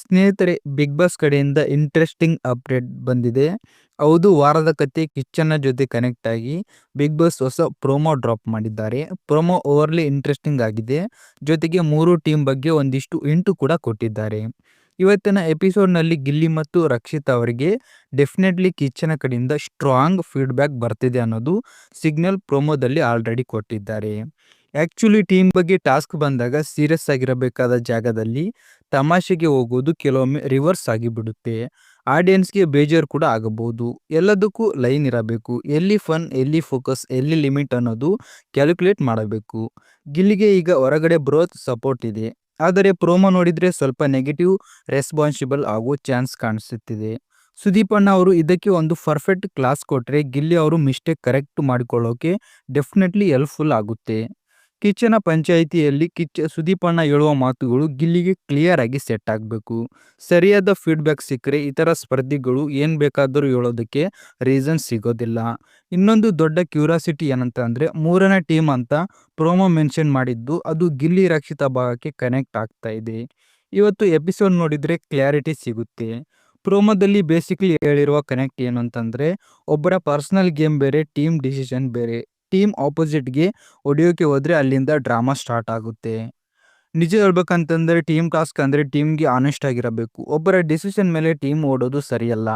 ಸ್ನೇಹಿತರೆ, big boss ಕಡೆಯಿಂದ interesting update ಬಂದಿದೆ. ಹೌದು, ವಾರದ ಕತೆ ಕಿಚ್ಚನ ಜೊತೆ ಕನೆಕ್ಟ್ ಆಗಿ ಬಿಗ್ ಬಾಸ್ ಹೊಸ ಪ್ರೋಮೋ ಡ್ರಾಪ್ ಮಾಡಿದ್ದಾರೆ. ಪ್ರೋಮೋ ಓವರ್ಲಿ ಇಂಟ್ರೆಸ್ಟಿಂಗ್ ಆಗಿದೆ. ಜೊತೆಗೆ ಮೂರು ಟೀಮ್ ಬಗ್ಗೆ ಒಂದಿಷ್ಟು ಇಂಟು ಕೂಡ ಕೊಟ್ಟಿದ್ದಾರೆ. ಇವತ್ತಿನ ಎಪಿಸೋಡ್ನಲ್ಲಿ ಗಿಲ್ಲಿ ಮತ್ತು ರಕ್ಷಿತ್ ಅವರಿಗೆ ಡೆಫಿನೆಟ್ಲಿ ಕಿಚ್ಚನ ಕಡೆಯಿಂದ ಸ್ಟ್ರಾಂಗ್ ಫೀಡ್ಬ್ಯಾಕ್ ಬರ್ತಿದೆ ಅನ್ನೋದು ಸಿಗ್ನಲ್ ಪ್ರೋಮೋದಲ್ಲಿ ಆಲ್ರೆಡಿ ಕೊಟ್ಟಿದ್ದಾರೆ. ಆ್ಯಕ್ಚುಲಿ ಟೀಮ್ ಬಗ್ಗೆ ಟಾಸ್ಕ್ ಬಂದಾಗ ಸೀರಿಯಸ್ ಆಗಿರಬೇಕಾದ ಜಾಗದಲ್ಲಿ ತಮಾಷೆಗೆ ಹೋಗೋದು ಕೆಲವೊಮ್ಮೆ ರಿವರ್ಸ್ ಆಗಿಬಿಡುತ್ತೆ. ಆಡಿಯನ್ಸ್ಗೆ ಬೇಜಾರು ಕೂಡ ಆಗಬಹುದು. ಎಲ್ಲದಕ್ಕೂ ಲೈನ್ ಇರಬೇಕು. ಎಲ್ಲಿ ಫನ್ ಎಲ್ಲಿ ಫೋಕಸ್ ಎಲ್ಲಿ ಲಿಮಿಟ್ ಅನ್ನೋದು ಕ್ಯಾಲ್ಕುಲೇಟ್ ಮಾಡಬೇಕು. ಗಿಲ್ಲಿಗೆ ಈಗ ಹೊರಗಡೆ ಬ್ರೋತ್ ಸಪೋರ್ಟ್ ಇದೆ. ಆದರೆ ಪ್ರೋಮೋ ನೋಡಿದರೆ ಸ್ವಲ್ಪ ನೆಗೆಟಿವ್ ರೆಸ್ಪಾನ್ಸಿಬಲ್ ಆಗೋ ಚಾನ್ಸ್ ಕಾಣಿಸುತ್ತಿದೆ. ಸುದೀಪ್ ಅವರು ಇದಕ್ಕೆ ಒಂದು ಪರ್ಫೆಕ್ಟ್ ಕ್ಲಾಸ್ ಕೊಟ್ಟರೆ ಗಿಲ್ಲಿ ಅವರು ಮಿಸ್ಟೇಕ್ ಕರೆಕ್ಟ್ ಮಾಡಿಕೊಳ್ಳೋಕೆ ಡೆಫಿನೆಟ್ಲಿ ಹೆಲ್ಪ್ಫುಲ್ ಆಗುತ್ತೆ. ಕಿಚ್ಚನ ಪಂಚಾಯಿತಿಯಲ್ಲಿ ಕಿಚ್ಚ ಸುದೀಪಣ್ಣ ಹೇಳುವ ಮಾತುಗಳು ಗಿಲ್ಲಿಗೆ ಕ್ಲಿಯರ್ ಆಗಿ ಸೆಟ್ ಆಗಬೇಕು. ಸರಿಯಾದ ಫೀಡ್ಬ್ಯಾಕ್ ಸಿಕ್ಕರೆ ಇತರ ಸ್ಪರ್ಧಿಗಳು ಏನು ಬೇಕಾದರೂ ಹೇಳೋದಕ್ಕೆ ರೀಸನ್ ಸಿಗೋದಿಲ್ಲ. ಇನ್ನೊಂದು ದೊಡ್ಡ ಕ್ಯೂರಿಯಾಸಿಟಿ ಏನಂತ ಅಂದರೆ ಮೂರನೇ ಟೀಮ್ ಅಂತ ಪ್ರೋಮೋ ಮೆನ್ಷನ್ ಮಾಡಿದ್ದು ಅದು ಗಿಲ್ಲಿ ರಕ್ಷಿತ ಭಾಗಕ್ಕೆ ಕನೆಕ್ಟ್ ಆಗ್ತಾ ಇದೆ. ಇವತ್ತು ಎಪಿಸೋಡ್ ನೋಡಿದರೆ ಕ್ಲಾರಿಟಿ ಸಿಗುತ್ತೆ. ಪ್ರೋಮೋದಲ್ಲಿ ಬೇಸಿಕ್ಲಿ ಹೇಳಿರುವ ಕನೆಕ್ಟ್ ಏನು ಅಂತಂದರೆ ಒಬ್ಬರ ಪರ್ಸ್ನಲ್ ಗೇಮ್ ಬೇರೆ ಟೀಮ್ ಡಿಸಿಷನ್ ಬೇರೆ. ಟೀಮ್ ಆಪೋಸಿಟ್ಗೆ ಹೊಡೆಯೋಕೆ ಹೋದರೆ ಅಲ್ಲಿಂದ ಡ್ರಾಮಾ ಸ್ಟಾರ್ಟ್ ಆಗುತ್ತೆ. ನಿಜ ಹೇಳ್ಬೇಕಂತಂದರೆ ಟೀಮ್ ಟಾಸ್ಕ್ ಅಂದರೆ ಟೀಮ್ಗೆ ಆನೆಸ್ಟ್ ಆಗಿರಬೇಕು. ಒಬ್ಬರ ಡಿಸಿಷನ್ ಮೇಲೆ ಟೀಮ್ ಓಡೋದು ಸರಿಯಲ್ಲ.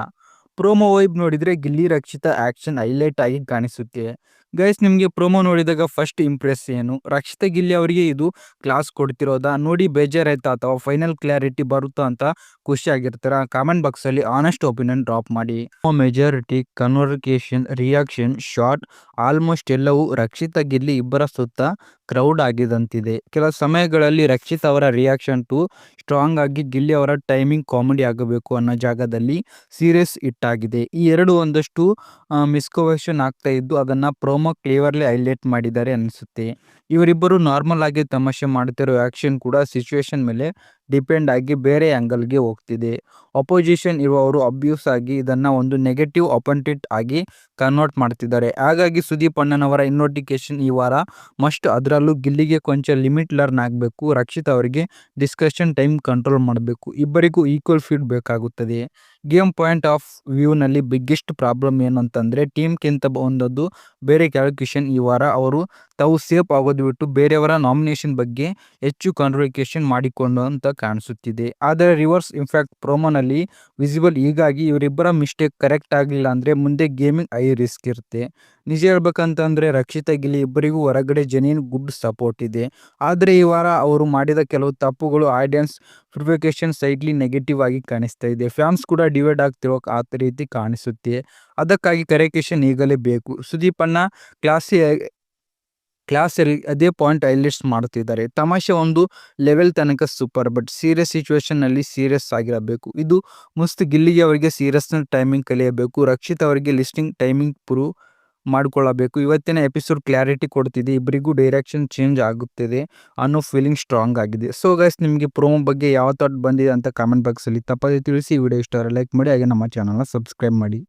ಪ್ರೋಮೋ ವೈಬ್ ನೋಡಿದರೆ ಗಿಲ್ಲಿ ರಕ್ಷಿತ ಆ್ಯಕ್ಷನ್ ಹೈಲೈಟ್ ಆಗಿ ಕಾಣಿಸುತ್ತೆ. ಗೈಸ್ ನಿಮಗೆ ಪ್ರೊಮೋ ನೋಡಿದಾಗ ಫಸ್ಟ್ ಇಂಪ್ರೆಸ್ ಏನು? ರಕ್ಷಿತ ಗಿಲ್ಲಿ ಅವರಿಗೆ ಇದು ಕ್ಲಾಸ್ ಕೊಡ್ತಿರೋದಾ? ನೋಡಿ ಬೇಜಾರಾಯ್ತಾ ಅಥವಾ ಫೈನಲ್ ಕ್ಲಾರಿಟಿ ಬರುತ್ತಾ ಅಂತ ಖುಷಿ ಆಗಿರ್ತಾರ? ಕಾಮೆಂಟ್ ಬಾಕ್ಸಲ್ಲಿ ಆನೆಸ್ಟ್ ಒಪಿನಿಯನ್ ಡ್ರಾಪ್ ಮಾಡಿ. Majority conversation reaction short almost ಎಲ್ಲವೂ ರಕ್ಷಿತ ಗಿಲ್ಲಿ ಇಬ್ಬರ ಸುತ್ತ ಕ್ರೌಡ್ ಆಗಿದಂತಿದೆ. ಕೆಲ ಸಮಯಗಳಲ್ಲಿ ರಕ್ಷಿತ್ ಅವರ ರಿಯಾಕ್ಷನ್ ಟು ಸ್ಟ್ರಾಂಗ್ ಆಗಿ ಗಿಲ್ಲಿ ಅವರ ಟೈಮಿಂಗ್ ಕಾಮಿಡಿ ಆಗಬೇಕು ಅನ್ನೋ ಜಾಗದಲ್ಲಿ ಸೀರಿಯಸ್ ಇಟ್ಟಾಗಿದೆ ಈ ಎರಡು ಒಂದಷ್ಟು ಮಿಸ್ಕೋವೇಷನ್ ಆಗ್ತಾ ಇದ್ದು ಅದನ್ನ ಪ್ರೋಮೋ ಕ್ಲಿಯರ್ಲಿ ಹೈಲೈಟ್ ಮಾಡಿದ್ದಾರೆ ಅನಿಸುತ್ತೆ. ಇವರಿಬ್ಬರು ನಾರ್ಮಲ್ ಆಗಿ ತಮಾಷೆ ಮಾಡ್ತಿರೋ ಆಕ್ಷನ್ ಕೂಡ ಸಿಚುವೇಶನ್ ಮೇಲೆ ಡಿಪೆಂಡ್ ಆಗಿ ಬೇರೆ ಆ್ಯಂಗಲ್ಗೆ ಹೋಗ್ತಿದೆ. ಅಪೋಸಿಷನ್ ಇರುವವರು ಅಬ್ಯೂಸ್ ಆಗಿ ಇದನ್ನು ಒಂದು ನೆಗೆಟಿವ್ ಅಪಂಟೆಂಟ್ ಆಗಿ ಕನ್ವರ್ಟ್ ಮಾಡ್ತಿದ್ದಾರೆ. ಹಾಗಾಗಿ ಸುದೀಪ್ ಅಣ್ಣನವರ ಇನ್ನೋಟಿಕೇಶನ್ ಈ ವಾರ ಮಸ್ಟ್ ಅದರಲ್ಲೂ ಗಿಲ್ಲಿಗೆ ಕೊಂಚ ಲಿಮಿಟ್ ಲರ್ನ್ ಆಗಬೇಕು. ರಕ್ಷಿತ್ ಅವರಿಗೆ ಡಿಸ್ಕಷನ್ ಟೈಮ್ ಕಂಟ್ರೋಲ್ ಮಾಡಬೇಕು. ಇಬ್ಬರಿಗೂ ಈಕ್ವಲ್ ಫೀಡ್ ಬೇಕಾಗುತ್ತದೆ. ಗೇಮ್ ಪಾಯಿಂಟ್ ಆಫ್ ವ್ಯೂನಲ್ಲಿ ಬಿಗ್ಗೆಸ್ಟ್ ಪ್ರಾಬ್ಲಮ್ ಏನಂತಂದರೆ ಟೀಮ್ಗಿಂತ ಒಂದದ್ದು ಬೇರೆ ಕ್ಯಾಲ್ಕುಲೇಷನ್ ಈ ವಾರ. ಅವರು ತಾವು ಸೇಫ್ ಆಗೋದು ಬಿಟ್ಟು ಬೇರೆಯವರ ನಾಮಿನೇಷನ್ ಬಗ್ಗೆ ಹೆಚ್ಚು ಕಾನ್ವರ್ಕೇಷನ್ ಮಾಡಿಕೊಂಡು ಕಾಣಿಸುತ್ತಿದೆ. ಆದರೆ ರಿವರ್ಸ್ ಇಂಫ್ಯಾಕ್ಟ್ ಪ್ರೋಮೋನಲ್ಲಿ ವಿಸಿಬಲ್ ಹೀಗಾಗಿ ಇವರಿಬ್ಬರ ಮಿಸ್ಟೇಕ್ ಕರೆಕ್ಟ್ ಆಗಲಿಲ್ಲ ಅಂದರೆ ಮುಂದೆ ಗೇಮಿಂಗ್ ಐ ರಿಸ್ಕ್ ಇರುತ್ತೆ. ನಿಜ ಹೇಳ್ಬೇಕಂತಂದರೆ ರಕ್ಷಿತ ಗಿಲಿ ಇಬ್ಬರಿಗೂ ಹೊರಗಡೆ ಜನೀನ್ ಗುಡ್ ಸಪೋರ್ಟ್ ಇದೆ. ಆದರೆ ಈ ವಾರ ಅವರು ಮಾಡಿದ ಕೆಲವು ತಪ್ಪುಗಳು ಆಡಿಯನ್ಸ್ ಪ್ರಿಫಿಕೇಶನ್ ಸೈಡ್ಲಿ ನೆಗೆಟಿವ್ ಆಗಿ ಕಾಣಿಸ್ತಾ ಇದೆ. ಫ್ಯಾನ್ಸ್ ಕೂಡ ಡಿವೈಡ್ ಆಗ್ತಿರೋ ಆ ರೀತಿ ಕಾಣಿಸುತ್ತೆ. ಅದಕ್ಕಾಗಿ ಕರೆಕೇಶನ್ ಈಗಲೇ ಬೇಕು. ಸುದೀಪ್ ಅಣ್ಣ ಕ್ಲಾಸಿ ಕ್ಲಾಸಲ್ಲಿ ಅದೇ ಪಾಯಿಂಟ್ ಹೈಲೈಟ್ಸ್ ಮಾಡುತ್ತಿದ್ದಾರೆ ತಮಾಷೆ ಒಂದು ಲೆವೆಲ್ ತನಕ ಸೂಪರ್ ಬಟ್ ಸೀರಿಯಸ್ ಸಿಚುವೇಶನ್ನಲ್ಲಿ ಸೀರಿಯಸ್ ಆಗಿರಬೇಕು. ಇದು ಮುಸ್ತ್ ಗಿಲ್ಲಿಗೆ ಅವರಿಗೆ ಸೀರಿಯಸ್ನ ಟೈಮಿಂಗ್ ಕಲಿಯಬೇಕು. ರಕ್ಷಿತ್ ಅವರಿಗೆ ಲಿಸ್ಟಿಂಗ್ ಟೈಮಿಂಗ್ ಪ್ರೂವ್ ಮಾಡಿಕೊಳ್ಳಬೇಕು ಇವತ್ತಿನ ಎಪಿಸೋಡ್ ಕ್ಲಾರಿಟಿ ಕೊಡ್ತಿದೆ. ಇಬ್ಬರಿಗೂ ಡೈರೆಕ್ಷನ್ ಚೇಂಜ್ ಆಗುತ್ತಿದೆ. ಅನ್ನೋ ಫೀಲಿಂಗ್ ಸ್ಟ್ರಾಂಗ್ ಆಗಿದೆ. ಸೊ ಗೈಸ್ ನಿಮಗೆ ಪ್ರೋಮೋ ಬಗ್ಗೆ ಯಾವ ಥಾಟ್ ಬಂದಿದೆ ಅಂತ ಕಾಮೆಂಟ್ ಬಾಕ್ಸಲ್ಲಿ ತಪ್ಪದೆ ತಿಳಿಸಿ. ವಿಡಿಯೋ ಇಷ್ಟ ಲೈಕ್ ಮಾಡಿ. ಹಾಗೆ ನಮ್ಮ ಚಾನಲ್ನ ಸಬ್ಸ್ಕ್ರೈಬ್ ಮಾಡಿ.